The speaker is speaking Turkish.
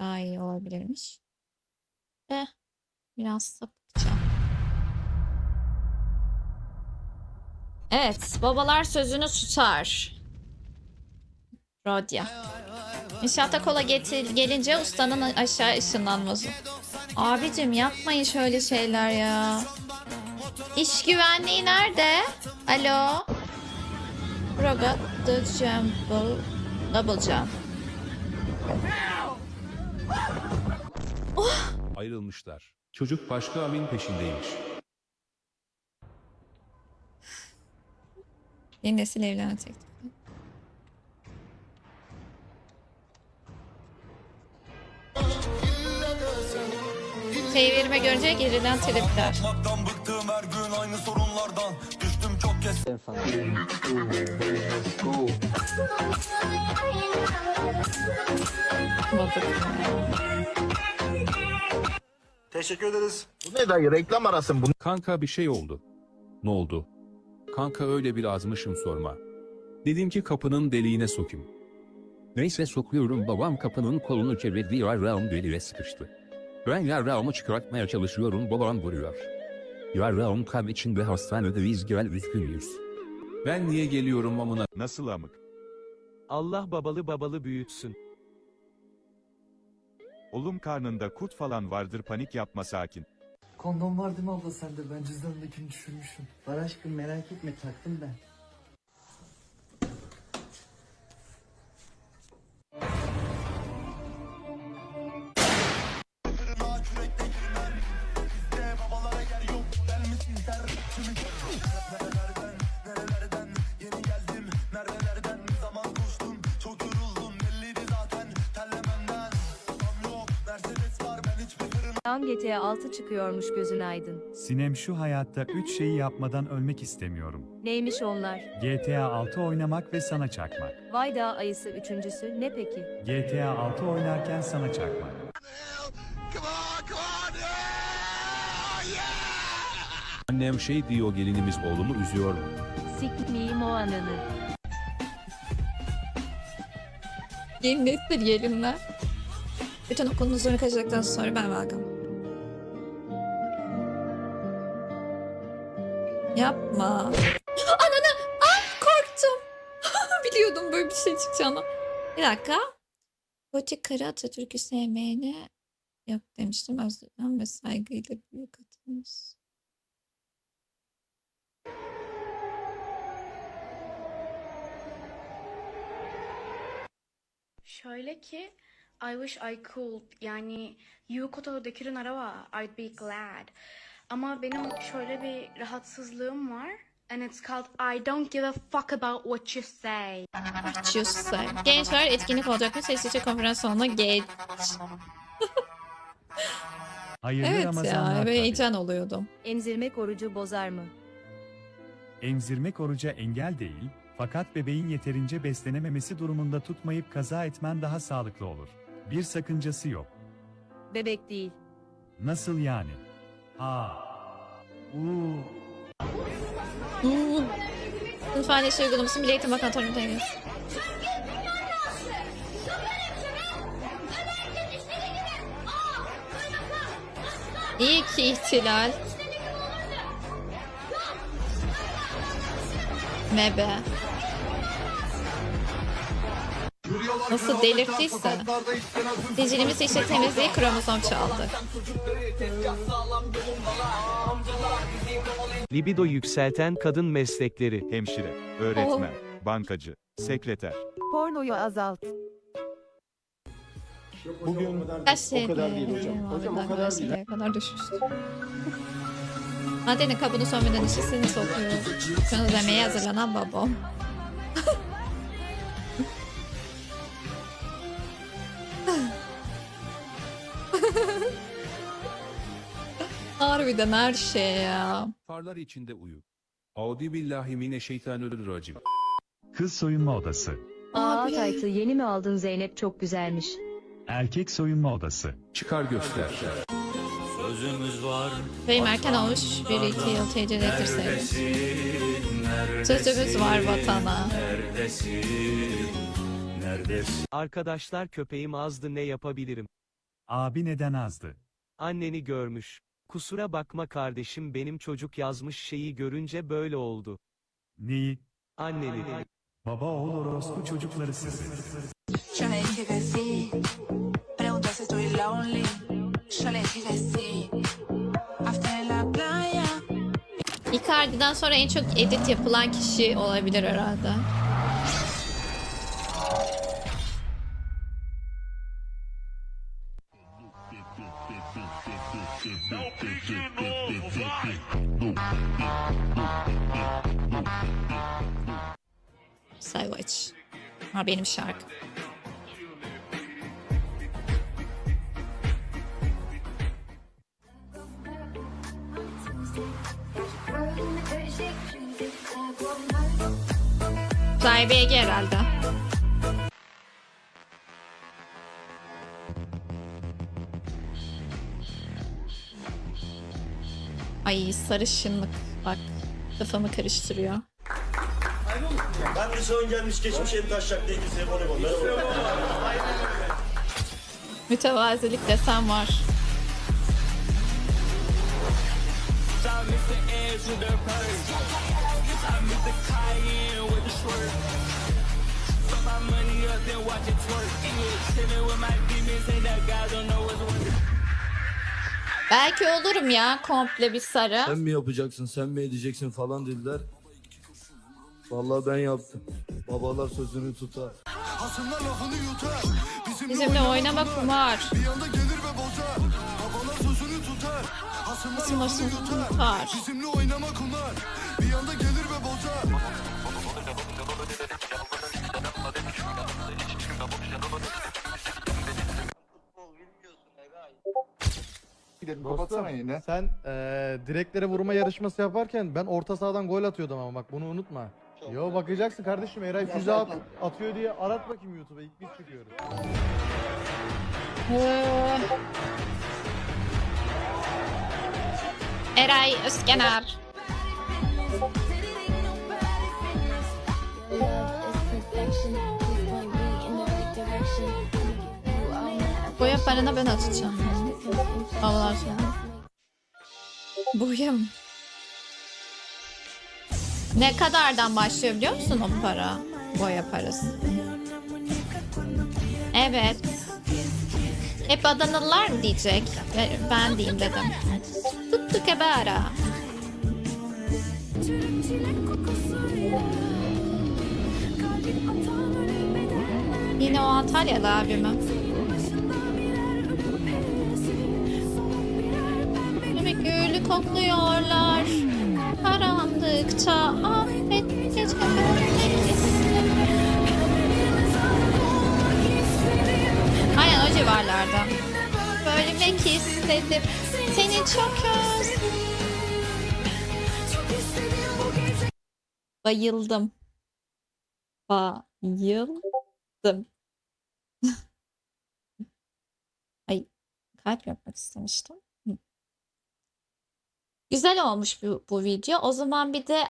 daha iyi olabilirmiş. De biraz sapıkça. Evet, babalar sözünü tutar. Rodya. İnşaata kola getir, gelince ustanın aşağı ışınlanması. Abicim yapmayın şöyle şeyler ya. İş güvenliği nerede? Alo? Robot the Jumble Double Jump. Ayrılmışlar. Çocuk başka amin peşindeymiş. Yeni nesil evlenme teklifi. Çevirme görünce geriden tripler. Bıktım her gün aynı sorunlardan Teşekkür ederiz Bu ne dayı reklam arasın bu Kanka bir şey oldu. Ne oldu? Kanka öyle bir azmışım sorma. Dedim ki kapının deliğine sokayım. Neyse sokuyorum babam kapının kolunu çevirdi yarrağım deliğe sıkıştı. Ben yarrağımı çıkartmaya çalışıyorum babam vuruyor. Yarrağım kan içinde hastanedeyiz gel üzgünüz. Ben niye geliyorum amına? Nasıl amık? Allah babalı babalı büyütsün. Oğlum karnında kurt falan vardır panik yapma sakin. Kondom var değil mi abla sende? Ben cüzdanımdakini düşürmüşüm. Var aşkım merak etme taktım ben. Tam GTA 6 çıkıyormuş gözün aydın. Sinem şu hayatta 3 şeyi yapmadan ölmek istemiyorum. Neymiş onlar? GTA 6 oynamak ve sana çakmak. Vay da ayısı üçüncüsü ne peki? GTA 6 oynarken sana çakmak. Annem şey diyor gelinimiz oğlumu üzüyor mu? Sikmeyeyim o ananı. Yeni nesil gelinler. Bütün okulun huzurunu kaçırdıktan sonra ben welcome. Yapma. Ananı! Ah korktum. Biliyordum böyle bir şey çıkacağını. Bir dakika. Gotik karı Atatürk'ü sevmeyene yok demiştim. Özlem ve saygıyla büyük atımız. Şöyle ki I wish I could yani Yukoto dekirin araba I'd be glad. Ama benim şöyle bir rahatsızlığım var. And it's called I don't give a fuck about what you say. Açıyorsa. Gençler etkinlik olacakmış. Seslice konferans salonuna geç. Hayırlı Evet Ramazanlar ya böyle heyecan oluyordum. Emzirmek orucu bozar mı? Emzirmek oruca engel değil, fakat bebeğin yeterince beslenememesi durumunda tutmayıp kaza etmen daha sağlıklı olur. Bir sakıncası yok. Bebek değil. Nasıl yani? Ha. Uuu. Hmm. Sınıf ailesi uygulaması Milli Eğitim Bakanı Torun Temiz. İyi ki ihtilal. Mebe. Nasıl delirttiyse. Sicilimiz işte temizliği kromozom çaldı. Libido yükselten kadın meslekleri. Hemşire, öğretmen, bankacı, sekreter. Pornoyu azalt. Bugün Kaç şey o kadar değil hocam. Hocam o kadar değil. Ne kadar düşmüştü. Madenin kabını sönmeden işisini sokuyor. Şunu demeye hazırlanan babam. Harbiden her şey ya. Farlar içinde uyu. Audi billahi mine şeytanirracim. Kız soyunma odası. Aa Abi. taytı yeni mi aldın Zeynep çok güzelmiş. Erkek soyunma odası. Çıkar göster. Sözümüz var Benim erken olmuş. 1-2 yıl tecrübe etirseydim. Sözümüz var vatana. Neredesin Neredesin Arkadaşlar köpeğim azdı ne yapabilirim? Abi neden azdı? Anneni görmüş. Kusura bakma kardeşim benim çocuk yazmış şeyi görünce böyle oldu. Neyi? Anneni. Baba oğul orospu çocukları sizi. Icardi'den sonra en çok edit yapılan kişi olabilir herhalde. Savage. Ha benim şarkım. Uzay BG herhalde. Ay sarışınlık bak kafamı karıştırıyor. De son gelmiş geçmiş en taşacak bunu Merhaba. Mütevazilik desen var. Belki olurum ya komple bir sarı. Sen mi yapacaksın, sen mi edeceksin falan dediler. Vallahi ben yaptım. Babalar sözünü tutar. Hasımlar lafını yutar. Bizimle oynama kumar. Bir anda gelir ve bozar. Babalar sözünü tutar. Hasımlar Bizim başımızı tutar. Bizimle oynama kumar. Bir anda gelir ve bozar. Kapatsana yine. Sen eee direklere vurma yarışması yaparken ben orta sahadan gol atıyordum ama bak bunu unutma. Yo bakacaksın kardeşim Eray füze at, atıyor diye arat bakayım YouTube'a ilk biz çıkıyoruz. Ee, Eray Özkenar. Boya paranı ben atacağım. Allah sonra. Boya mı? Ne kadardan başlıyor biliyor musun o para? Boya parası. Evet. Hep Adanalılar mı diyecek? Ben diyeyim dedim. Tuttu kebara. Yine o Antalyalı abi mi? Demek gülü kokluyorlar. Karanlıkta affet keşke. Aynen o civarlarda. Bölmek istedim. Seni çok özledim. Bayıldım. Bayıldım. Ay kalp yapmak istemiştim. Güzel olmuş bu, bu video. O zaman bir de